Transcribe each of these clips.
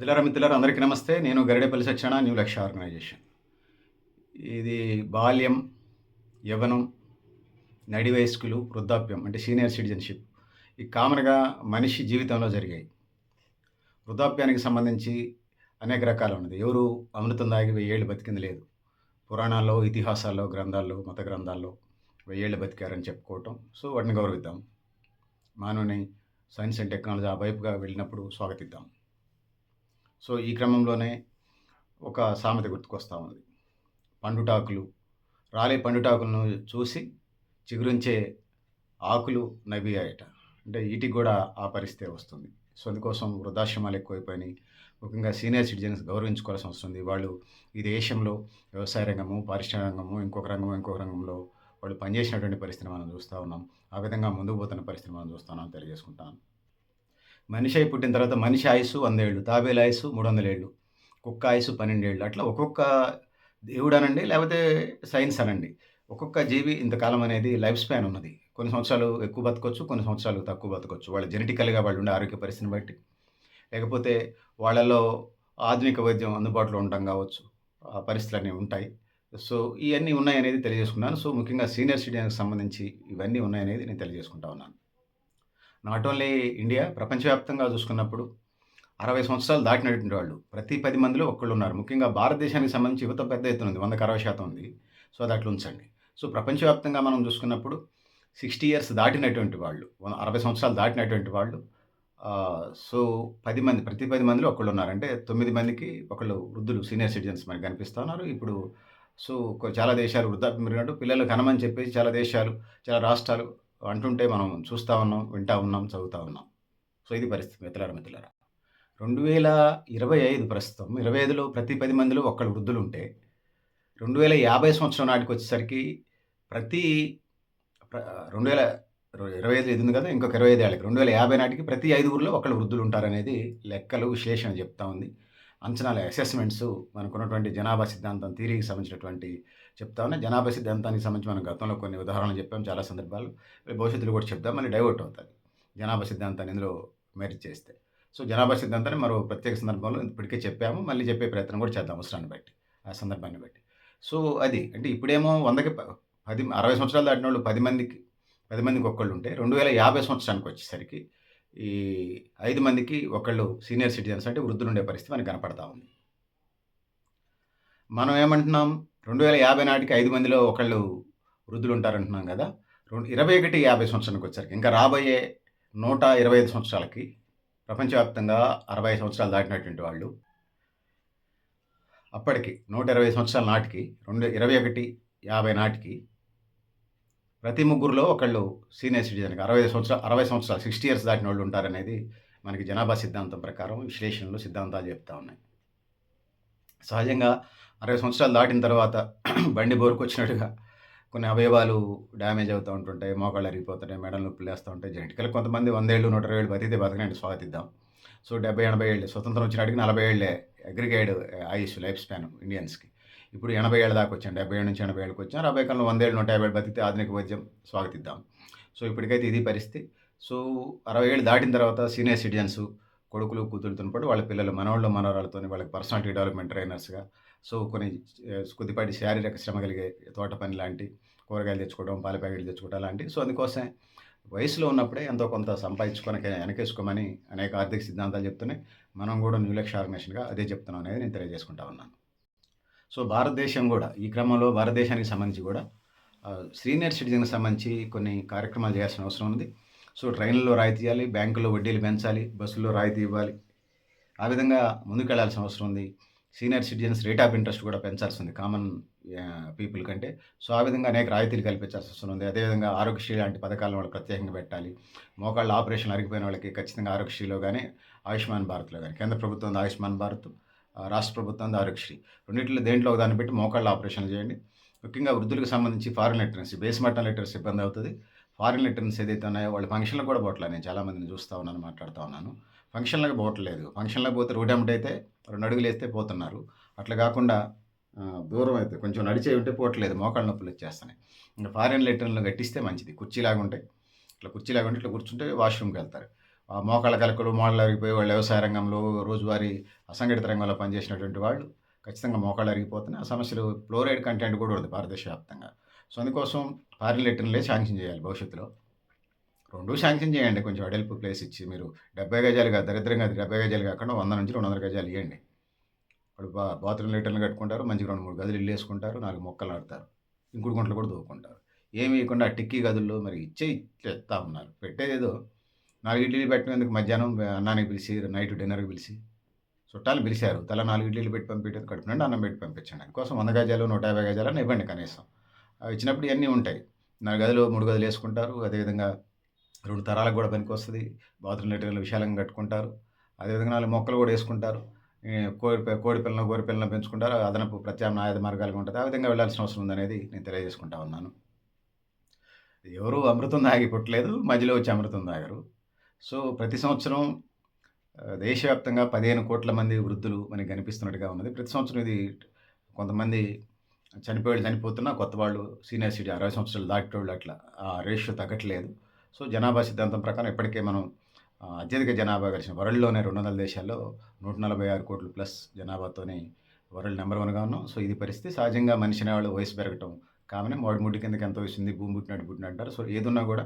మిత్రులారా మిత్రులారా అందరికీ నమస్తే. నేను గరిడేపల్లి శిక్షణ న్యూ లక్ష్య ఆర్గనైజేషన్. ఇది బాల్యం యవనం నడి వయస్కులు వృద్ధాప్యం అంటే సీనియర్ సిటిజన్షిప్. ఈ కామన్గా మనిషి జీవితంలో జరిగాయి. వృద్ధాప్యానికి సంబంధించి అనేక రకాలు ఉన్నది. ఎవరు అమృతం దాగి వెయ్యేళ్ళు బతికింది లేదు. పురాణాల్లో ఇతిహాసాల్లో గ్రంథాల్లో మత గ్రంథాల్లో వెయ్యేళ్ళు బతికారని చెప్పుకోవటం. సో వాటిని గౌరవిద్దాం. మానవుని సైన్స్ అండ్ టెక్నాలజీ ఆ వైపుగా వెళ్ళినప్పుడు స్వాగతిద్దాం. సో ఈ క్రమంలోనే ఒక సామెత గుర్తుకొస్తూ ఉంది. పండుటాకులు రాలే పండుటాకులను చూసి చిగురించే ఆకులు నవ్వియాయట అంటే వీటికి కూడా ఆ పరిస్థితి వస్తుంది. సో అందుకోసం వృద్ధాశ్రమాలు ఎక్కువైపోయినాయి. ముఖ్యంగా సీనియర్ సిటిజన్స్ గౌరవించుకోవాల్సి వస్తుంది. వాళ్ళు ఈ దేశంలో వ్యవసాయ రంగము పారిశ్రామిక రంగము ఇంకొక రంగము ఇంకొక రంగంలో వాళ్ళు పనిచేసినటువంటి పరిస్థితి మనం చూస్తూ ఉన్నాం. ఆ విధంగా ముందుకు పోతున్న పరిస్థితి మనం చూస్తున్నాం తెలియజేసుకుంటాను మనిషి అయి పుట్టిన తర్వాత మనిషి ఆయుసు వందేళ్ళు తాబేల ఆయుసు మూడు వందల ఏళ్ళు కుక్క ఆయుసు పన్నెండేళ్ళు అట్లా ఒక్కొక్క దేవుడు అనండి లేకపోతే సైన్స్ అనండి. ఒక్కొక్క జీవి ఇంతకాలం అనేది లైఫ్ స్పాన్ ఉన్నది. కొన్ని సంవత్సరాలు ఎక్కువ బతకొచ్చు కొన్ని సంవత్సరాలు తక్కువ బతకొచ్చు. వాళ్ళ జెనెటికల్గా వాళ్ళు ఉండే ఆరోగ్య పరిస్థితిని బట్టి. లేకపోతే వాళ్ళలో ఆధునిక వైద్యం అందుబాటులో ఉండటం కావచ్చు ఆ పరిస్థితులు అనేవి ఉంటాయి. సో ఇవన్నీ ఉన్నాయనేది తెలియజేసుకున్నాను. సో ముఖ్యంగా సీనియర్ సిటిజన్కి సంబంధించి ఇవన్నీ ఉన్నాయనేది నేను తెలియజేసుకుంటా ఉన్నాను. నాట్ ఓన్లీ ఇండియా ప్రపంచవ్యాప్తంగా చూసుకున్నప్పుడు అరవై సంవత్సరాలు దాటినటువంటి వాళ్ళు. ప్రతి పది మందిలో ఒక్కళ్ళు ఉన్నారు ముఖ్యంగా భారతదేశానికి సంబంధించి యువత పెద్ద ఎత్తున ఉంది. వందకు అరవై శాతం ఉంది. సో అది అట్లా ఉంచండి. సో ప్రపంచవ్యాప్తంగా మనం చూసుకున్నప్పుడు సిక్స్టీ ఇయర్స్ దాటినటువంటి వాళ్ళు అరవై సంవత్సరాలు దాటినటువంటి వాళ్ళు సో పది మంది ప్రతి పది మందిలో ఒకళ్ళు ఉన్నారు అంటే తొమ్మిది మందికి ఒకళ్ళు వృద్ధులు సీనియర్ సిటిజన్స్ మనకి కనిపిస్తూ ఉన్నారు ఇప్పుడు సో చాలా దేశాలు వృద్ధాప్యం పెరిగినట్టు పిల్లలు కనమని చెప్పేసి చాలా దేశాలు చాలా రాష్ట్రాలు అంటుంటే మనం చూస్తూ ఉన్నాం వింటా ఉన్నాం చదువుతూ ఉన్నాం. సో ఇది పరిస్థితి మిత్రులారా మిత్రులారా. రెండు వేల ఇరవై ఐదు ప్రస్తుతం ఇరవై ఐదులో ప్రతి పది మందిలో ఒక్కళ్ళు వృద్ధులు ఉంటే రెండు వేల యాభై సంవత్సరం నాటికి వచ్చేసరికి ప్రతి రెండు వేల ఇరవై ఐదు ఇది ఉంది కదా ఇంకొక ఇరవై ఐదు ఏళ్ళకి రెండు వేల యాభై నాటికి ప్రతి ఐదుగురిలో ఒకళ్ళు వృద్ధులు ఉంటారనేది లెక్కలు విశ్లేషణ చెప్తా ఉంది. అంచనాల అసెస్మెంట్స్ మనకున్నటువంటి జనాభా సిద్ధాంతం థీరీకి సంబంధించినటువంటి చెప్తా ఉన్నాయి జనాభా సిద్ధాంతానికి సంబంధించి మనం గతంలో కొన్ని ఉదాహరణలు చెప్పాం. చాలా సందర్భాలు భవిష్యత్తులో కూడా చెప్తాం మళ్ళీ డైవర్ట్ అవుతుంది. జనాభా సిద్ధాంతాన్ని ఇందులో మెరిట్ చేస్తే. సో జనాభా సిద్ధాంతాన్ని మరో ప్రత్యేక సందర్భంలో ఇప్పటికే చెప్పాము. మళ్ళీ చెప్పే ప్రయత్నం కూడా చేద్దాం అవసరాన్ని బట్టి ఆ సందర్భాన్ని బట్టి. సో అది అంటే ఇప్పుడేమో వందకి ప- పది అరవై సంవత్సరాలు దాటిన వాళ్ళు పది మందికి పది మందికి ఒక్కళ్ళు ఉంటే రెండు వేల యాభై సంవత్సరానికి వచ్చేసరికి ఈ ఐదు మందికి ఒకళ్ళు సీనియర్ సిటిజన్స్ అంటే వృద్ధులు ఉండే పరిస్థితి మనకు కనపడతా ఉంది. మనం ఏమంటున్నాం? రెండు వేల యాభై నాటికి ఐదు మందిలో ఒకళ్ళు వృద్ధులు ఉంటారంటున్నాం కదా. రెండు ఇరవై ఒకటి యాభై సంవత్సరానికి వచ్చారు ఇంకా రాబోయే నూట ఇరవై ఐదు సంవత్సరాలకి ప్రపంచవ్యాప్తంగా అరవై సంవత్సరాలు దాటినటువంటి వాళ్ళు అప్పటికి నూట ఇరవై సంవత్సరాల నాటికి రెండు ఇరవై ఒకటి యాభై నాటికి ప్రతి ముగ్గురులో ఒకళ్ళు సీనియర్ సిటిజన్కి అరవై సంవత్సరాలు అరవై సంవత్సరాలు సిక్స్టీ ఇయర్స్ దాటిన వాళ్ళు ఉంటారనేది మనకి జనాభా సిద్ధాంతం ప్రకారం విశ్లేషణలు సిద్ధాంతాలు చెప్తా ఉన్నాయి. సహజంగా అరవై సంవత్సరాలు దాటిన తర్వాత బండి బోరుకు వచ్చినట్టుగా కొన్ని అవయవాలు డ్యామేజ్ అవుతూ ఉంటుంటాయి మోకాళ్ళు అరిగిపోతుంటాయి మెడలు నొప్పులు వేస్తూ ఉంటాయి. జెంటికలు కొంతమంది వందేళ్ళు నూట ఇరవై ఏళ్ళు బతికితే బతకనండి స్వాగతిద్దాం. సో డెబ్బై ఎనభై ఏళ్ళు స్వతంత్రం వచ్చినాటికి నలభై ఏళ్ళే అగ్రిగేడ్ ఆయుష్ లైఫ్ స్పాన్ ఇండియన్స్కి. ఇప్పుడు ఎనభై ఏళ్ళ దాకా వచ్చాం డెబ్బై ఏడు నుంచి ఎనభై ఏళ్ళకి వచ్చాం రాబోయే కాలంలో వందేళ్ళు నూట యాభై ఏళ్ళు బతికితే ఆధునిక వైద్యం స్వాగతిద్దాం. సో ఇప్పటికైతే ఇది పరిస్థితి. సో అరవై ఏళ్ళు దాటిన తర్వాత సీనియర్ సిటిజన్స్ కొడుకులు కూతురుతో పాటు వాళ్ళ పిల్లలు మనవాళ్ళు మనవరాలతో వాళ్ళకి పర్సనాలిటీ డెవలప్మెంట్ ట్రైనర్స్గా సో కొన్ని కొద్దిపాటి శారీరక శ్రమ కలిగే తోట పని లాంటి కూరగాయలు తెచ్చుకోవడం పాల ప్యాకెట్లు తెచ్చుకోవడం లాంటి సో అందుకోసం వయసులో ఉన్నప్పుడే ఎంతో కొంత సంపాదించుకొని వెనకేసుకోమని అనేక ఆర్థిక సిద్ధాంతాలు చెప్తున్నాయి. మనం కూడా న్యూ లక్ష్య ఆర్గనైజేషన్గా అదే చెప్తున్నాం అనేది నేను తెలియజేసుకుంటా ఉన్నాను. సో భారతదేశం కూడా ఈ క్రమంలో భారతదేశానికి సంబంధించి కూడా సీనియర్ సిటిజన్కి సంబంధించి కొన్ని కార్యక్రమాలు చేయాల్సిన అవసరం ఉంది. సో ట్రైన్లలో రాయితీ ఇవ్వాలి బ్యాంకులో వడ్డీలు పెంచాలి బస్సుల్లో రాయితీ ఇవ్వాలి. ఆ విధంగా ముందుకెళ్ళాల్సిన అవసరం ఉంది. Senior citizens rate of interest కూడా పెంచాల్సి ఉంది కామన్ పీపుల్ కంటే. సో ఆ విధంగా అనేక రాయితీలు కల్పించాల్సి వస్తుంది ఉంది. అదేవిధంగా ఆరోగ్యశ్రీ లాంటి పథకాలను వాళ్ళు ప్రత్యేకంగా పెట్టాలి. మోకాళ్ళ ఆపరేషన్ అరిగిపోయిన వాళ్ళకి ఖచ్చితంగా ఆరోగ్యశ్రీలో కానీ ఆయుష్మాన్ భారత్లో కానీ కేంద్ర ప్రభుత్వం ఆయుష్మాన్ భారత్ రాష్ట్ర ప్రభుత్వం ఆరోగ్యశ్రీ. రెండింటిలో దేంట్లో దాన్ని పెట్టి మోకాళ్ళ ఆపరేషన్లు చేయండి. ముఖ్యంగా వృద్ధులకు సంబంధించి ఫారిన్ లిటరన్సీ బేస్ మటన్ లిటరసీ ఇబ్బంది అవుతుంది. ఫారిన్ లిటరన్స్ ఏదైతే ఉన్నాయో వాళ్ళ ఫంక్షన్లకు కూడా పోవట్లేదు నేను చాలామందిని చూస్తూ ఉన్నాను మాట్లాడుతూ ఉన్నాను. ఫంక్షన్లకు పోవట్లేదు. ఫంక్షన్లకు పోతే రోడ్ ఎమ్మటి అయితే రెండు అడుగులు వేస్తే పోతున్నారు. అట్లా కాకుండా దూరం అయితే కొంచెం నడిచే ఉంటే పోవట్లేదు. మోకాళ్ళ నొప్పులు వచ్చేస్తున్నాయి. ఇంకా ఫారిన్ లెటర్లు గట్టిస్తే మంచిది. కుర్చీలాగా ఉంటాయి. ఇట్లా కుర్చీలాగా ఉంటే ఇట్లా కూర్చుంటే వాష్రూమ్కి వెళ్తారు. మోకాళ్ళ కలకలు మోడలు అరిగిపోయి వాళ్ళు వ్యవసాయ రంగంలో రోజువారీ అసంఘటిత రంగంలో పనిచేసినటువంటి వాళ్ళు ఖచ్చితంగా మోకాళ్ళు అరిగిపోతున్నాయి. ఆ సమస్యలు ఫ్లోరైడ్ కంటెంట్ కూడా ఉంది భారతదేశ వ్యాప్తంగా సో అందుకోసం ఫారిన్ లెటర్లే శాంక్షన్ చేయాలి భవిష్యత్తులో. రెండు శాంక్షన్ చేయండి. కొంచెం అడల్పు ప్లేస్ ఇచ్చి మీరు డెబ్బై గజాలుగా దరిద్రంగా డెబ్బై గజాలు కాకుండా వంద నుంచి రెండు వందల గజాలు ఇవ్వండి వాళ్ళు బా బాత్రూమ్ లీటర్లు కట్టుకుంటారు మంచిగా రెండు మూడు గదులు ఇల్లు వేసుకుంటారు నాలుగు మొక్కలు ఆడతారు ఇంకుడు గుంటలు కూడా దూకుంటారు ఏమి ఇవ్వకుండా టిక్కీ గదుల్లో మరి ఇచ్చే ఇచ్చేస్తా ఉన్నారు. పెట్టేదేదో నాలుగు ఇడ్లీలు పెట్టినందుకు మధ్యాహ్నం అన్నానికి పిలిచి నైట్ డిన్నర్కి పిలిచి చుట్టాలు పిలిచారు. తల నాలుగు ఇడ్లీలు పెట్టి పంపించడం కడుపు నుండి అన్నం పెట్టి పంపించండి. అందుకోసం వంద గజాలు నూట యాభై గజాలు ఇవ్వండి కనీసం. అవి ఇచ్చినప్పుడు ఇవన్నీ ఉంటాయి. నాలుగు గదులు మూడు గదులు వేసుకుంటారు. అదేవిధంగా రెండు తరాలకు కూడా పనికి వస్తుంది. బాత్రూమ్ లెటర్లు విశాలంగా కట్టుకుంటారు. అదేవిధంగా నాలుగు మొక్కలు కూడా వేసుకుంటారు. కోడి కోడి పిల్లలను గోరి పిల్లలను పెంచుకుంటారు. అదనపు ప్రత్యామ్నాయ మార్గాలుగా ఉంటుంది ఆ విధంగా వెళ్ళాల్సిన అవసరం ఉందనేది నేను తెలియజేసుకుంటా ఉన్నాను. ఎవరు అమృతం తాగి పుట్టలేదు. మధ్యలో వచ్చి అమృతం తాగారు. సో ప్రతి సంవత్సరం దేశవ్యాప్తంగా పదిహేను కోట్ల మంది వృద్ధులు మనకి కనిపిస్తున్నట్టుగా ఉన్నది. ప్రతి సంవత్సరం ఇది కొంతమంది చనిపోయి చనిపోతున్నా కొత్త వాళ్ళు సీనియర్ సిటీ అరవై సంవత్సరాలు దాటేవాళ్ళు అట్లా ఆ రేషియో తగ్గట్లేదు. సో జనాభా సిద్ధాంతం ప్రకారం ఇప్పటికే మనం అత్యధిక జనాభా కలిసిన వరల్డ్లోనే రెండు వందల దేశాల్లో నూట నలభై ఆరు కోట్లు ప్లస్ జనాభాతోనే వరల్డ్ నెంబర్ వన్గా ఉన్నాం. సో ఇది పరిస్థితి. సహజంగా మనిషి అనేవాళ్ళు వయసు పెరగటం కామనే మోడి ముడి కిందకి ఎంత వస్తుంది భూమి పుట్టినట్టు పుట్టినట్టు అంటారు. సో ఏదున్నా కూడా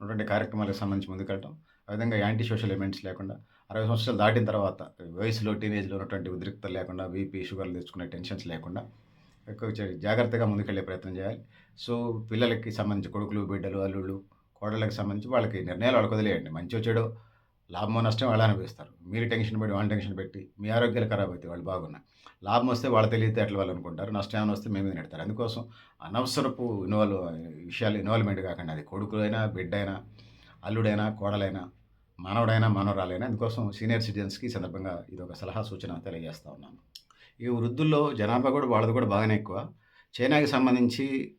ఉన్నటువంటి కార్యక్రమాలకు సంబంధించి ముందుకెళ్ళటం ఆ విధంగా యాంటీ సోషల్ ఎలిమెంట్స్ లేకుండా అరవై సంవత్సరాలు దాటిన తర్వాత వయసులో టీనేజ్లో ఉన్నటువంటి ఉద్రిక్తలు లేకుండా బీపీ షుగర్లు తెచ్చుకునే టెన్షన్స్ లేకుండా ఎక్కువ జాగ్రత్తగా ముందుకెళ్ళే ప్రయత్నం చేయాలి. సో పిల్లలకి సంబంధించి కొడుకులు బిడ్డలు అల్లుళ్ళు కోడళ్ళకి సంబంధించి వాళ్ళకి నిర్ణయాలు వాళ్ళకి వదిలేయండి. మంచి చెడు లాభమో నష్టం వాళ్ళు అనిపిస్తారు మీరు టెన్షన్ పెట్టి వాళ్ళు టెన్షన్ పెట్టి మీ ఆరోగ్యాలు ఖరాబ్ అవుతాయి వాళ్ళు బాగున్నా. లాభం వస్తే వాళ్ళు తెలియతే అట్లా వాళ్ళు అనుకుంటారు నష్టం ఏమైనా వస్తే మేము నెడతారు. అందుకోసం అనవసరపు ఇన్వాల్వ్ విషయాలు ఇన్వాల్వ్మెంట్ కాకుండా. అది కొడుకులైనా బిడ్డ అయినా అల్లుడైనా కోడలైనా మానవుడైనా మనవరాలైనా అందుకోసం సీనియర్ సిటిజన్స్కి సందర్భంగా ఇది ఒక సలహా సూచన తెలియజేస్తా ఉన్నాను. ఈ వృద్ధుల్లో జనాభా కూడా వాళ్ళది కూడా బాగానే ఎక్కువ. చైనాకి సంబంధించి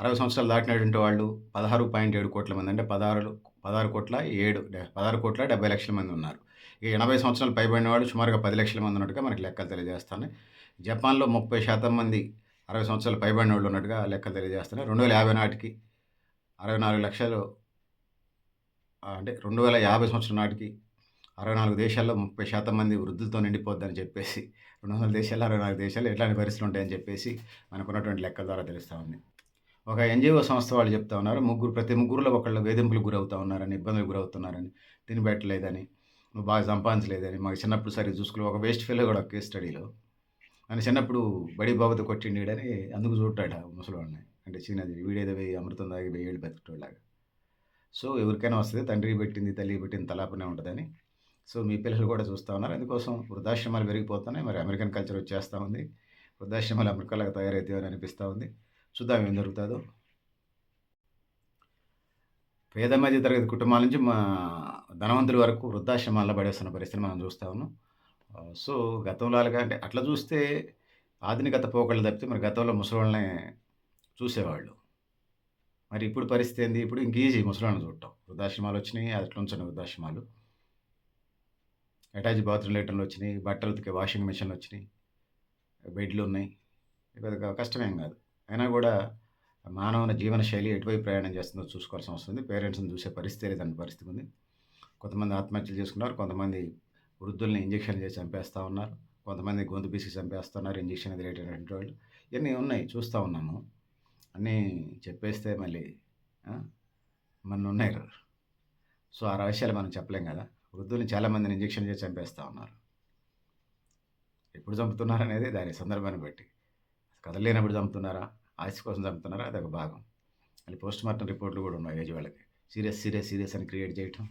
అరవై సంవత్సరాలు దాటినటువంటి వాళ్ళు పదహారు పాయింట్ ఏడు కోట్ల మంది అంటే పదహారు పదహారు కోట్ల ఏడు డె- పదహారు కోట్ల డెబ్బై లక్షల మంది ఉన్నారు. ఈ ఎనభై సంవత్సరాలు పైబడిన వాళ్ళు సుమారుగా పది లక్షల మంది ఉన్నట్టుగా మనకి లెక్కలు తెలియజేస్తున్నాయి. జపాన్లో ముప్పై శాతం మంది అరవై సంవత్సరాలు పైబడిన వాళ్ళు ఉన్నట్టుగా లెక్కలు తెలియజేస్తున్నాయి. రెండు వేల యాభై నాటికి అరవై నాలుగు లక్షలు అంటే రెండు వేల యాభై సంవత్సరం నాటికి అరవై నాలుగు దేశాల్లో ముప్పై శాతం మంది వృద్ధులతో నిండిపోద్దని చెప్పేసి రెండు వందల దేశాల్లో అరవై నాలుగు దేశాలు ఎట్లాంటి పరిస్థితులు ఉంటాయని చెప్పేసి మనకున్నటువంటి లెక్కల ద్వారా తెలుస్తూ ఉంది. ఒక ఎన్జిఓ సంస్థ వాళ్ళు చెప్తా ఉన్నారు ముగ్గురు ప్రతి ముగ్గురులో ఒకళ్ళు వేధింపులకు గురవుతూ ఉన్నారని ఇబ్బందులకు గురవుతున్నారని తిని పెట్టలేదని నువ్వు బాగా సంపాదించలేదని మాకు చిన్నప్పుడు సరే చూసుకుని ఒక వేస్ట్ ఫెయిల్ కూడా కేస్ స్టడీలో అని చిన్నప్పుడు బడి బాబుతో కొట్టిండని అందుకు చూడటాడు ముసలివాడిని అంటే చిన్నది వీడేదో వెయ్యి అమృతం దాగి వెయ్యి ఏళ్ళు బతుకుటోళ్ళగా. సో ఎవరికైనా వస్తుంది. తండ్రి పెట్టింది తల్లి పెట్టింది తలాపనే ఉంటుందని. సో మీ పిల్లలు కూడా చూస్తూ ఉన్నారు. అందుకోసం వృద్ధాశ్రమాలు పెరిగిపోతున్నాయి. మరి అమెరికన్ కల్చర్ వచ్చేస్తూ ఉంది. వృద్ధాశ్రమాలు అమెరికాలకు తయారవుతాయని అనిపిస్తూ ఉంది. చూద్దాం ఏం జరుగుతుందో. పేద మధ్య తరగతి కుటుంబాల నుంచి మా ధనవంతుల వరకు వృద్ధాశ్రమాల్లో పడేస్తున్న పరిస్థితిని మనం చూస్తూ ఉన్నాం. సో గతంలో అలాగా అంటే అట్లా చూస్తే ఆధునికత పోకళ్ళు తప్పితే మరి గతంలో ముసలి చూసేవాళ్ళు. మరి ఇప్పుడు పరిస్థితి ఏంది? ఇప్పుడు ఇంక ఈజీ ముసలాన్ని చూడటం. వృద్ధాశ్రమాలు వచ్చినాయి అట్లా ఉంచండి వృద్ధాశ్రమాలు. అటాచ్ బాత్రూమ్ లైటర్లు వచ్చినాయి బట్టలు ఉతికే వాషింగ్ మిషన్లు వచ్చినాయి బెడ్లు ఉన్నాయి. పెద్దగా కష్టమేం కాదు. అయినా కూడా మానవుని జీవన శైలి ఎటువైపు ప్రయాణం చేస్తుందో చూసుకోవాల్సిన అవసరం ఉంది. పేరెంట్స్ని చూసే పరిస్థితి లేదని పరిస్థితి ఉంది. కొంతమంది ఆత్మహత్యలు చేసుకున్నారు కొంతమంది వృద్ధుల్ని ఇంజక్షన్ చేసి చంపేస్తూ ఉన్నారు కొంతమంది గొంతు బీసి చంపేస్తున్నారు ఇంజక్షన్ రిలేటెడ్ వాళ్ళు. ఇవన్నీ ఉన్నాయి చూస్తూ ఉన్నాము. అన్నీ చెప్పేస్తే మళ్ళీ మన ఉన్నారు సో ఆ రహస్యాలు మనం చెప్పలేం కదా. వృద్ధుల్ని చాలామందిని ఇంజక్షన్ చేసి చంపేస్తూ ఉన్నారు. ఎప్పుడు చంపుతున్నారు అనేది దాని సందర్భాన్ని బట్టి. కదలేనప్పుడు చంపుతున్నారా? ఆస్తి కోసం చంపుతున్నారా? అదొక భాగం. మళ్ళీ పోస్ట్ మార్టం రిపోర్ట్లు కూడా ఉన్నాయి ఏజ్ వాళ్ళకి. సీరియస్ సీరియస్ సీరియస్ అని క్రియేట్ చేయటం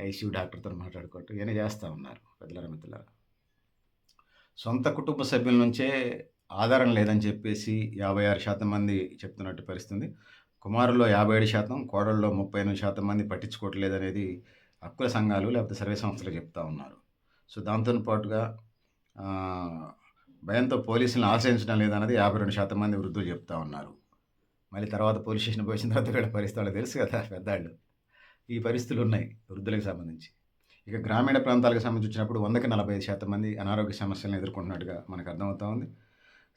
ఐసీయూ డాక్టర్తో మాట్లాడుకోవటం ఇవన్నీ చేస్తూ ఉన్నారు పెద్దల మిత్రులారా. సొంత కుటుంబ సభ్యుల నుంచే ఆధారం లేదని చెప్పేసి యాభై ఆరు శాతం మంది చెప్తున్నట్టు పరిస్థితుంది. కుమారుల్లో యాభై ఏడు శాతం కోడల్లో ముప్పై ఎనిమిది శాతం మంది పట్టించుకోవట్లేదు అనేది హక్కుల సంఘాలు లేకపోతే సర్వే సంస్థలు చెప్తా ఉన్నారు. సో దాంతో పాటుగా భయంతో పోలీసులను ఆశ్రయించడం లేదన్నది యాభై రెండు శాతం మంది వృద్ధులు చెప్తా ఉన్నారు. మళ్ళీ తర్వాత పోలీస్ స్టేషన్ పోసిన తర్వాత వీళ్ళ పరిస్థితి వాళ్ళకి తెలుసు కదా పెద్దాళ్ళు. ఈ పరిస్థితులు ఉన్నాయి వృద్ధులకు సంబంధించి. ఇక గ్రామీణ ప్రాంతాలకు సంబంధించి వచ్చినప్పుడు వందకి నలభై ఐదు శాతం మంది అనారోగ్య సమస్యలను ఎదుర్కొంటున్నట్టుగా మనకు అర్థమవుతా ఉంది.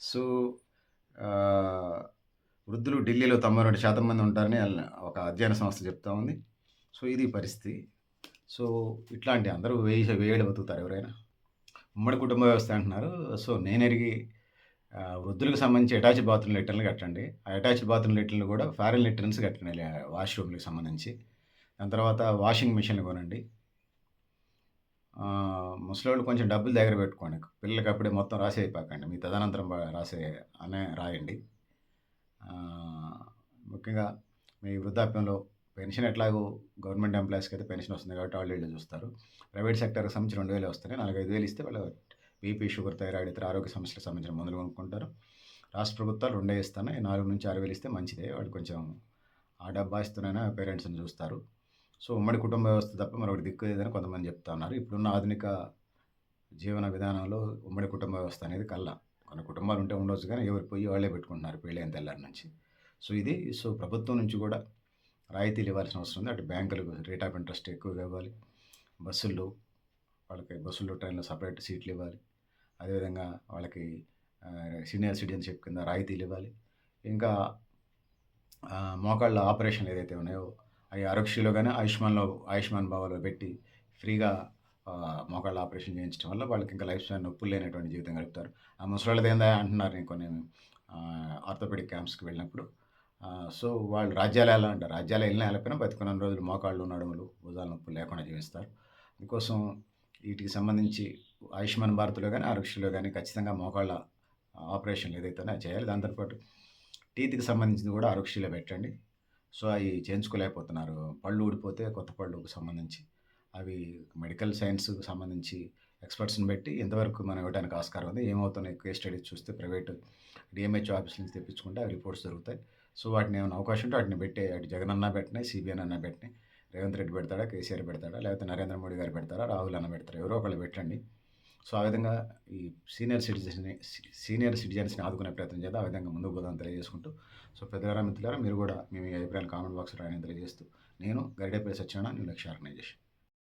సో వృద్ధులు ఢిల్లీలో తొంభై రెండు శాతం మంది ఉంటారని ఒక అధ్యయన సంస్థ చెప్తా ఉంది. సో ఇది పరిస్థితి. సో ఇట్లాంటి అందరూ వేయి వేయడం బతుకుతారు ఎవరైనా. ఉమ్మడి కుటుంబ వ్యవస్థ అంటున్నారు. సో నేను ఎరిగి వృద్ధులకు సంబంధించి అటాచ్డ్ బాత్రూమ్ లెటర్లు కట్టండి. ఆ అటాచ్డ్ బాత్రూమ్ లెటర్లు కూడా ఫారెన్ లెటర్న్స్ కట్టండి వాష్రూమ్లకు సంబంధించి. దాని తర్వాత వాషింగ్ మిషన్లు కొనండి. ముసలివాళ్ళు కొంచెం డబ్బులు దగ్గర పెట్టుకోండి. పిల్లలకి అప్పుడే మొత్తం రాసి అయిపోకండి. మీ తదనంతరం రాసే అనే రాయండి. ముఖ్యంగా మీ వృద్ధాప్యంలో పెన్షన్ ఎట్లాగో గవర్నమెంట్ ఎంప్లాయీస్కి అయితే పెన్షన్ వస్తుంది కాబట్టి వాళ్ళు వీళ్ళు చూస్తారు. ప్రైవేట్ సెక్టర్కి సంబంధించి రెండు వేలు వస్తాయి. నాలుగైదు వేలు ఇస్తే వాళ్ళు బీపీ షుగర్ థైరాయిడ్ ఇతర ఆరోగ్య సమస్యలకు సంబంధించిన మందులు కొనుక్కుంటారు. రాష్ట్ర ప్రభుత్వాలు రెండే ఇస్తాను నాలుగు నుంచి ఆరు వేలు ఇస్తే మంచిదే. వాళ్ళు కొంచెం ఆ డబ్బా ఇస్తూనైనా పేరెంట్స్ని చూస్తారు. సో ఉమ్మడి కుటుంబ వ్యవస్థ తప్ప మరొకటి దిక్కు లేదని కొంతమంది చెప్తా ఉన్నారు. ఇప్పుడున్న ఆధునిక జీవన విధానంలో ఉమ్మడి కుటుంబ వ్యవస్థ అనేది కల్లా కొన్ని కుటుంబాలు ఉంటే ఉండొచ్చు కానీ ఎవరు పోయి వాళ్ళే పెట్టుకుంటున్నారు పెళ్ళైన తెల్లారి నుంచి. సో ఇది సో ప్రభుత్వం నుంచి కూడా రాయితీలు ఇవ్వాల్సిన అవసరం ఉంది. అటు బ్యాంకులకు రేట్ ఆఫ్ ఇంట్రెస్ట్ ఎక్కువగా ఇవ్వాలి. బస్సుల్లో వాళ్ళకి బస్సుల్లో ట్రైన్లో సపరేట్ సీట్లు ఇవ్వాలి. అదేవిధంగా వాళ్ళకి సీనియర్ సిటిజన్షిప్ కింద రాయితీలు ఇవ్వాలి. ఇంకా మోకాళ్ళ ఆపరేషన్లు ఏదైతే ఉన్నాయో అవి ఆరోగ్యశ్రీలో కానీ ఆయుష్మాన్లో ఆయుష్మాన్ భావాలో పెట్టి ఫ్రీగా మోకాళ్ళ ఆపరేషన్ చేయించడం వల్ల వాళ్ళకి ఇంకా లైఫ్ స్టైల్ నొప్పులు లేనటువంటి జీవితం గడుపుతారు. ఆ ముసలాళ్ళది ఏందా అంటున్నారు నేను కొన్ని ఆర్థోపెడిక్ క్యాంప్స్కి వెళ్ళినప్పుడు. సో వాళ్ళు రాజ్యాలు ఎలా అంటారు రాజ్యాలు వెళ్ళినా వెళ్ళకపోయినా బతికున్న రోజులు మోకాళ్ళు నడుములు భుజాల నొప్పులు లేకుండా జీవిస్తారు. అందుకోసం వీటికి సంబంధించి ఆయుష్మాన్ భారత్లో కానీ ఆరోగ్యశ్రీలో కానీ ఖచ్చితంగా మోకాళ్ళ ఆపరేషన్లు ఏదైతే చేయాలి. దాంతోపాటు టీత్కి సంబంధించింది కూడా ఆరోగ్యశ్రీలో పెట్టండి. సో అవి చేయించుకోలేకపోతున్నారు. పళ్ళు ఊడిపోతే కొత్త పళ్ళుకు సంబంధించి. అవి మెడికల్ సైన్స్కి సంబంధించి ఎక్స్పర్ట్స్ని పెట్టి ఇంతవరకు మనం ఇవ్వడానికి ఆస్కారం ఉంది. ఏమవుతున్నాయి కేస్ స్టడీస్ చూస్తే ప్రైవేట్ డిఎంహెచ్ ఆఫీస్ నుంచి తెప్పించుకుంటే అవి రిపోర్ట్స్ దొరుకుతాయి. సో వాటిని ఏమైనా అవకాశం ఉంటే వాటిని పెట్టే అటు జగన్ అన్న పెట్టినాయి సిబిఎన్ అన్న పెట్టినాయి రేవంత్ రెడ్డి పెడతాడా కేసీఆర్ పెడతాడా లేకపోతే నరేంద్ర మోడీ గారు పెడతారా రాహుల్ అన్న పెడతారా ఎవరో ఒకళ్ళు పెట్టండి. సో ఆ విధంగా ఈ సీనియర్ సిటిజన్స్ని సీనియర్ సిటిజన్స్ని ఆదుకునే ప్రయత్నం చేద్దాం. ఆ విధంగా ముందుకు పోదాం తెలియజేసుకుంటూ. సో పెద్దగారా మిత్రులారా మీరు కూడా మీ మీ అభిప్రాయాలు కామెంట్ బాక్స్ రాయని తెలియజేస్తూ నేను గరిడేపల్లి సత్యనారాయణ న్యూ లక్ష్య ఆర్గనైజేషన్.